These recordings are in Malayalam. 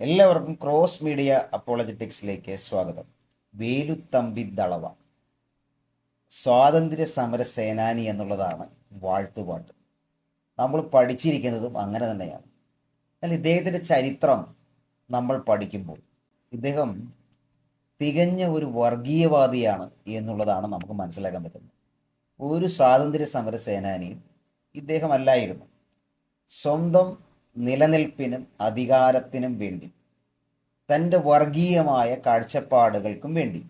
എല്ലാവർക്കും ക്രോസ് മീഡിയ അപ്പോളജറ്റിക്സിലേക്ക് സ്വാഗതം. വേലുത്തമ്പി ദളവ. സ്വാതന്ത്ര്യ സമര സേനാനി എന്നുള്ളതാണ് വാഴ്ത്തുപാട്ട്. നമ്മൾ പഠിച്ചിരിക്കുന്നതും അങ്ങനെ തന്നെയാണ്. എന്നാൽ ഇദ്ദേഹത്തിന്റെ ചരിത്രം നമ്മൾ പഠിക്കുമ്പോൾ ഇദ്ദേഹം തികഞ്ഞ ഒരു വർഗീയവാദിയാണ് എന്നുള്ളതാണ് നമുക്ക് മനസ്സിലാക്കാൻ പറ്റുന്നത്. ഒരു സ്വാതന്ത്ര്യ സമര സേനാനിയും ഇദ്ദേഹമല്ലായിരുന്നു. സ്വന്തം നിലനിൽപ്പിനും അധികാരത്തിനും വേണ്ടി തന്റെ വർഗീയമായ കാഴ്ചപ്പാടുകൾക്കും വേണ്ടി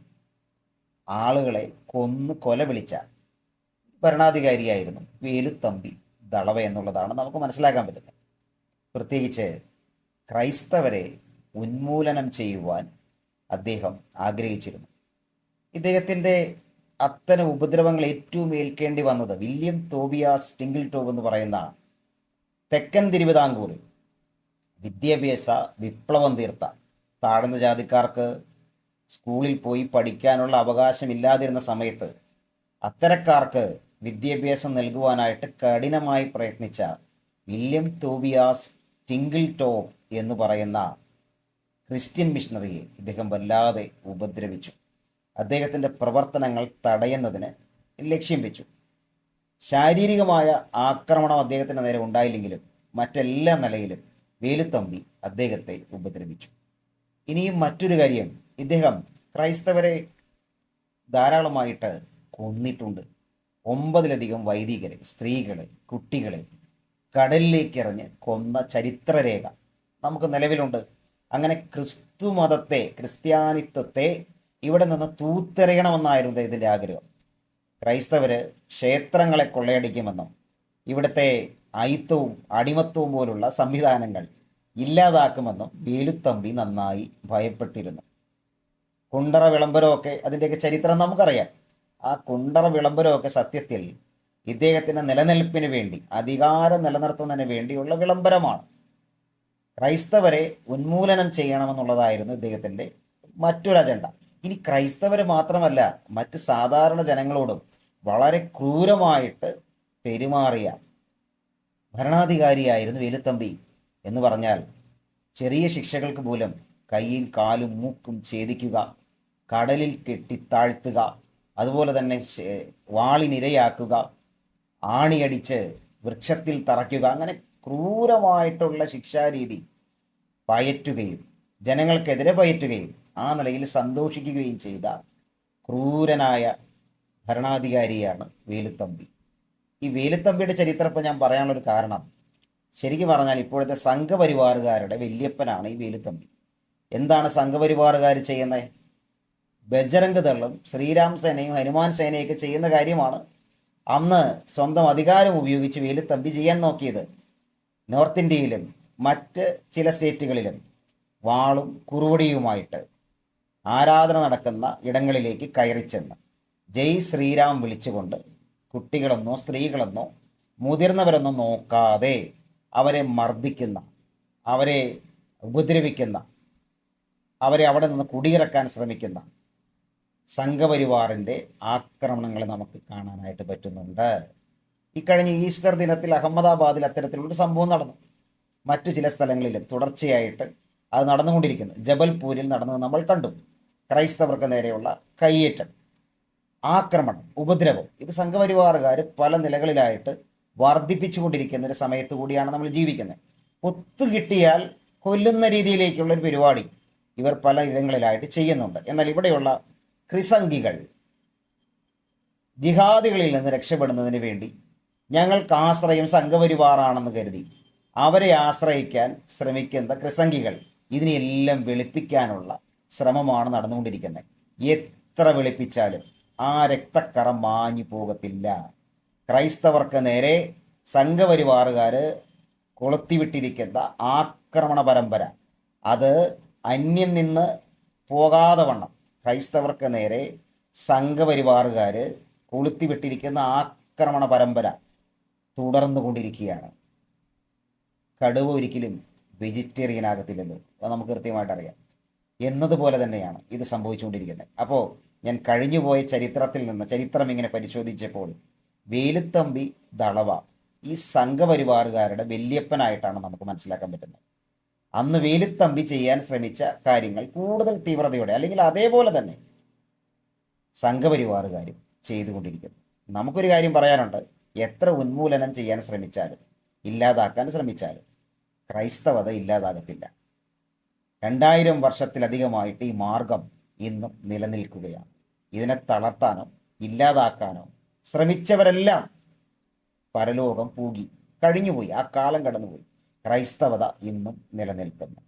ആളുകളെ കൊന്ന് കൊല വിളിച്ച ഭരണാധികാരിയായിരുന്നു വേലുത്തമ്പി ദളവ എന്നുള്ളതാണ് നമുക്ക് മനസ്സിലാക്കാൻ പറ്റുന്നത്. പ്രത്യേകിച്ച് ക്രൈസ്തവരെ ഉന്മൂലനം ചെയ്യുവാൻ അദ്ദേഹം ആഗ്രഹിച്ചിരുന്നു. ഇദ്ദേഹത്തിന്റെ അത്തരം ഉപദ്രവങ്ങൾ ഏറ്റവും ഏൽക്കേണ്ടി വന്നത് വില്യം തോബിയാസ് ടിങ്കിൾ ടോബ് എന്ന് പറയുന്ന തെക്കൻ തിരുവിതാംകൂറിൽ വിദ്യാഭ്യാസ വിപ്ലവം തീർത്ത. താഴ്ന്ന ജാതിക്കാർക്ക് സ്കൂളിൽ പോയി പഠിക്കാനുള്ള അവകാശമില്ലാതിരുന്ന സമയത്ത് അത്തരക്കാർക്ക് വിദ്യാഭ്യാസം നൽകുവാനായിട്ട് കഠിനമായി പ്രയത്നിച്ച വില്യം തോബിയാസ് ടിങ്കിൾ ടോപ്പ് എന്ന് പറയുന്ന ക്രിസ്ത്യൻ മിഷണറിയെ ഇദ്ദേഹം വല്ലാതെ ഉപദ്രവിച്ചു. അദ്ദേഹത്തിന്റെ പ്രവർത്തനങ്ങൾ തടയുന്നതിന് ലക്ഷ്യം വെച്ചു. ശാരീരികമായ ആക്രമണം അദ്ദേഹത്തിന്റെ നേരെ ഉണ്ടായില്ലെങ്കിലും മറ്റെല്ലാ നിലയിലും വേലുത്തമ്പി അദ്ദേഹത്തെ ഉപദ്രവിച്ചു. ഇനിയും മറ്റൊരു കാര്യം ഇദ്ദേഹം ക്രൈസ്തവരെ ധാരാളമായിട്ട് കൊന്നിട്ടുണ്ട്. ഒമ്പതിലധികം വൈദികരെ സ്ത്രീകളെ കുട്ടികളെ കടലിലേക്ക് എറിഞ്ഞ് കൊന്ന ചരിത്രരേഖ നമുക്ക് നിലവിലുണ്ട്. അങ്ങനെ ക്രിസ്തു മതത്തെ ക്രിസ്ത്യാനിത്വത്തെ ഇവിടെ നിന്ന് തൂത്തെറിയണമെന്നായിരുന്നു ഇതിന്റെ ആഗ്രഹം. ക്രൈസ്തവര് ക്ഷേത്രങ്ങളെ കൊള്ളയടിക്കുമെന്നും ഇവിടുത്തെ അയിത്തവും അടിമത്വവും പോലുള്ള സംവിധാനങ്ങൾ ഇല്ലാതാക്കുമെന്നും വേലുത്തമ്പി നന്നായി ഭയപ്പെട്ടിരുന്നു. കുണ്ടറ വിളംബരമൊക്കെ അതിന്റെയൊക്കെ ചരിത്രം നമുക്കറിയാം. ആ കുണ്ടറ വിളംബരമൊക്കെ സത്യത്തിൽ ഇദ്ദേഹത്തിന്റെ നിലനിൽപ്പിന് വേണ്ടി അധികാരം നിലനിർത്തുന്നതിന് വേണ്ടിയുള്ള വിളംബരമാണ്. ക്രൈസ്തവരെ ഉന്മൂലനം ചെയ്യണമെന്നുള്ളതായിരുന്നു ഇദ്ദേഹത്തിന്റെ മറ്റൊരു അജണ്ട ഇനി ക്രൈസ്തവർ മാത്രമല്ല മറ്റ് സാധാരണ ജനങ്ങളോടും വളരെ ക്രൂരമായിട്ട് പെരുമാറിയ ഭരണാധികാരിയായിരുന്നു വേലുത്തമ്പി എന്ന് പറഞ്ഞാൽ ചെറിയ ശിക്ഷകൾക്ക് പോലും കൈയും കാലും മൂക്കും ഛേദിക്കുക കടലിൽ കെട്ടി താഴ്ത്തുക അതുപോലെ തന്നെ വാളിനിരയാക്കുക ആണിയടിച്ച് വൃക്ഷത്തിൽ തറയ്ക്കുക അങ്ങനെ ക്രൂരമായിട്ടുള്ള ശിക്ഷാരീതി പയറ്റുകയും ജനങ്ങൾക്കെതിരെ പയറ്റുകയും ആ നിലയിൽ സന്തോഷിക്കുകയും ചെയ്ത ക്രൂരനായ ഭരണാധികാരിയാണ് വേലുത്തമ്പി. ഈ വേലുത്തമ്പിയുടെ ചരിത്രം ഇപ്പം ഞാൻ പറയാനുള്ളൊരു കാരണം ശരിക്കും പറഞ്ഞാൽ ഇപ്പോഴത്തെ സംഘപരിവാറുകാരുടെ വല്യപ്പനാണ് ഈ വേലുത്തമ്പി. എന്താണ് സംഘപരിവാറുകാർ ചെയ്യുന്നത് ബജരംഗ് ദളും ശ്രീരാം സേനയും ഹനുമാൻ സേനയൊക്കെ ചെയ്യുന്ന കാര്യമാണ് അന്ന് സ്വന്തം അധികാരം ഉപയോഗിച്ച് വേലുത്തമ്പി ചെയ്യാൻ നോക്കിയത്. നോർത്ത് ഇന്ത്യയിലും മറ്റ് ചില സ്റ്റേറ്റുകളിലും വാളും കുറുവടിയുമായിട്ട് ആരാധന നടക്കുന്ന ഇടങ്ങളിലേക്ക് കയറിച്ചെന്ന് ജയ് ശ്രീരാം വിളിച്ചുകൊണ്ട് കുട്ടികളെന്നോ സ്ത്രീകളെന്നോ മുതിർന്നവരെന്നോ നോക്കാതെ അവരെ മർദ്ദിക്കുന്ന അവരെ ഉപദ്രവിക്കുന്ന അവരെ അവിടെ നിന്ന് കുടിയിറക്കാൻ ശ്രമിക്കുന്ന സംഘപരിവാറിന്റെ ആക്രമണങ്ങൾ നമുക്ക് കാണാനായിട്ട് പറ്റുന്നുണ്ട്. ഇക്കഴിഞ്ഞ ഈസ്റ്റർ ദിനത്തിൽ അഹമ്മദാബാദിൽ അത്തരത്തിലുള്ളൊരു സംഭവം നടന്നു. മറ്റു ചില സ്ഥലങ്ങളിലും തുടർച്ചയായിട്ട് അത് നടന്നുകൊണ്ടിരിക്കുന്നു. ജബൽപൂരിൽ നടന്നത് നമ്മൾ കണ്ടു. ക്രൈസ്തവർക്ക് നേരെയുള്ള കയ്യേറ്റം. ആക്രമണം ഉപദ്രവം. ഇത് സംഘപരിവാറുകാർ പല നിലകളിലായിട്ട് വർദ്ധിപ്പിച്ചുകൊണ്ടിരിക്കുന്ന ഒരു സമയത്ത് കൂടിയാണ് നമ്മൾ ജീവിക്കുന്നത്. ഒത്തുകിട്ടിയാൽ കൊല്ലുന്ന രീതിയിലേക്കുള്ള ഒരു പരിപാടി ഇവർ പല ഇടങ്ങളിലായിട്ട് ചെയ്യുന്നുണ്ട്. എന്നാൽ ഇവിടെയുള്ള ക്രിസംഗികൾ ജിഹാദികളിൽ നിന്ന് രക്ഷപ്പെടുന്നതിന് വേണ്ടി ഞങ്ങൾക്ക് ആശ്രയം സംഘപരിവാറാണെന്ന് കരുതി അവരെ ആശ്രയിക്കാൻ ശ്രമിക്കുന്ന ക്രിസംഗികൾ ഇതിനെല്ലാം വെളുപ്പിക്കാനുള്ള ശ്രമമാണ് നടന്നുകൊണ്ടിരിക്കുന്നത്. എത്ര വെളുപ്പിച്ചാലും ആ രക്തക്കറ മാഞ്ഞു പോകത്തില്ല. ക്രൈസ്തവർക്ക് നേരെ സംഘപരിവാറുകാർ കൊളുത്തിവിട്ടിരിക്കുന്ന ആക്രമണ പരമ്പര. അത് അന്യം നിന്ന് പോകാതെ വണ്ണം. ക്രൈസ്തവർക്ക് നേരെ സംഘപരിവാറുകാർ കൊളുത്തിവിട്ടിരിക്കുന്ന ആക്രമണ പരമ്പര തുടർന്നു കൊണ്ടിരിക്കുകയാണ്. കടുവ ഒരിക്കലും വെജിറ്റേറിയൻ ആകത്തില്ലല്ലോ. അത് നമുക്ക് കൃത്യമായിട്ട് അറിയാം. എന്നതുപോലെ തന്നെയാണ് ഇത് സംഭവിച്ചുകൊണ്ടിരിക്കുന്നത്. അപ്പോൾ ഞാൻ കഴിഞ്ഞുപോയ ചരിത്രത്തിൽ നിന്ന് ചരിത്രം ഇങ്ങനെ പരിശോധിച്ചപ്പോൾ വേലുത്തമ്പി ദളവ ഈ സംഘപരിവാറുകാരുടെ വല്യപ്പനായിട്ടാണ് നമുക്ക് മനസ്സിലാക്കാൻ പറ്റുന്നത്. അന്ന് വേലുത്തമ്പി ചെയ്യാൻ ശ്രമിച്ച കാര്യങ്ങൾ കൂടുതൽ തീവ്രതയോടെ അല്ലെങ്കിൽ അതേപോലെ തന്നെ സംഘപരിവാറുകാരും ചെയ്തുകൊണ്ടിരിക്കുന്നു. നമുക്കൊരു കാര്യം പറയാനുണ്ട്. എത്ര ഉന്മൂലനം ചെയ്യാൻ ശ്രമിച്ചാലും ഇല്ലാതാക്കാൻ ശ്രമിച്ചാലും ക്രൈസ്തവത ഇല്ലാതാകത്തില്ല. രണ്ടായിരം വർഷത്തിലധികമായിട്ട് ഈ മാർഗം ഇന്നും നിലനിൽക്കുകയാണ്. ഇതിനെ തളർത്താനോ ഇല്ലാതാക്കാനോ ശ്രമിച്ചവരെല്ലാം പരലോകം പൂകി കഴിഞ്ഞുപോയി ആ കാലം കടന്നുപോയി. ക്രൈസ്തവത ഇന്നും നിലനിൽക്കുന്നു.